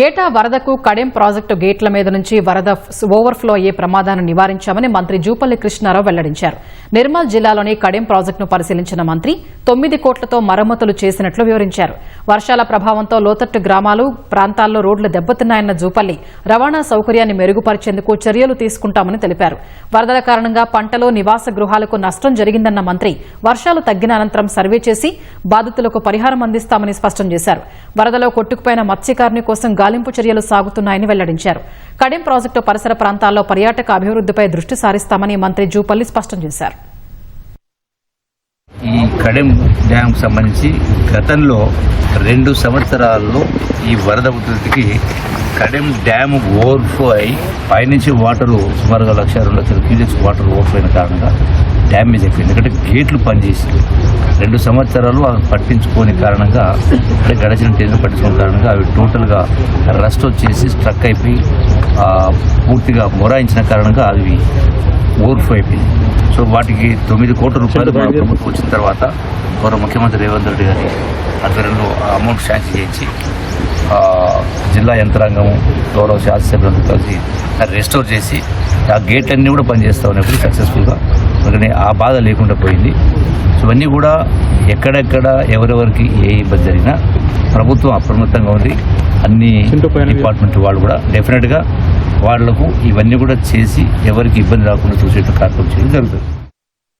ఏటా వరదకు కడెం ప్రాజెక్టు గేట్ల మీద నుంచి వరద ఓవర్ఫ్లో అయ్యే ప్రమాదాన్ని నివారించామని మంత్రి జూపల్లి కృష్ణారావు వెల్లడించారు. నిర్మల్ జిల్లాలోని కడెం ప్రాజెక్టును పరిశీలించిన మంత్రి తొమ్మిది కోట్లతో మరమ్మతులు చేసినట్లు వివరించారు. వర్షాల ప్రభావంతో లోతట్టు గ్రామాలు ప్రాంతాల్లో రోడ్లు దెబ్బతిన్నాయన్న జూపల్లి రవాణా సౌకర్యాన్ని మెరుగుపరిచేందుకు చర్యలు తీసుకుంటామని తెలిపారు. వరదల కారణంగా పంటలు నివాస గృహాలకు నష్టం జరిగిందన్న మంత్రి వర్షాలు తగ్గిన అనంతరం సర్వే చేసి బాధితులకు పరిహారం అందిస్తామని స్పష్టం చేశారు. వరదలో కొట్టుకుపోయిన మత్స్యకారుని కోసం గాలింపు చర్యలు సాగుతున్నాయని వెల్లడించారు. కడెం ప్రాజెక్టు పరిసర ప్రాంతాల్లో పర్యాటక అభివృద్దిపై దృష్టి సారిస్తామని మంత్రి జూపల్లి స్పష్టం చేశారు. ఈ కడెం డ్యామ్ సంబంధించి గతంలో రెండు సంవత్సరాల్లో ఈ వరద ఉధృతికి కడెం డ్యామ్ ఓవర్ఫ్లో అయి పైనుంచి వాటరు సుమారుగా లక్ష రెండు లక్షల క్యూజెక్స్ వాటర్ ఓవర్ఫ్లో అయిన కారణంగా డ్యామేజ్ అయిపోయింది. ఎందుకంటే గేట్లు పనిచేసి రెండు సంవత్సరాలు అవి పట్టించుకోని కారణంగా అంటే గడిచిన టైంలో పట్టించుకోని కారణంగా అవి టోటల్గా రస్ట్ వచ్చేసి స్ట్రక్ అయిపోయి పూర్తిగా మొరాయించిన కారణంగా అవి ఓవర్ఫ్లో అయిపోయింది. సో వాటికి తొమ్మిది కోట్ల రూపాయలు మన ప్రభుత్వం వచ్చిన తర్వాత గౌరవ ముఖ్యమంత్రి రేవంత్ రెడ్డి గారి ఆధ్వర్యంలో అమౌంట్ శాంక్షన్ చేయించి జిల్లా యంత్రాంగం గౌరవ శాసనసభ్యులంతా కలిసి దాన్ని రెస్టోర్ చేసి ఆ గేట్ అన్నీ కూడా పనిచేస్తా ఉన్నప్పుడు సక్సెస్ఫుల్గా అందుకని ఆ బాధ లేకుండా పోయింది. సో ఇవన్నీ కూడా ఎక్కడెక్కడ ఎవరెవరికి ఏ ఇబ్బంది జరిగినా ప్రభుత్వం అప్రమత్తంగా ఉంది. అన్ని డిపార్ట్మెంట్ వాళ్ళు కూడా డెఫినెట్గా వాళ్ళకు ఇవన్నీ కూడా చేసి ఎవరికి ఇబ్బంది రాకుండా చూసేట్టు కార్యక్రమం చేయడం జరుగుతుంది.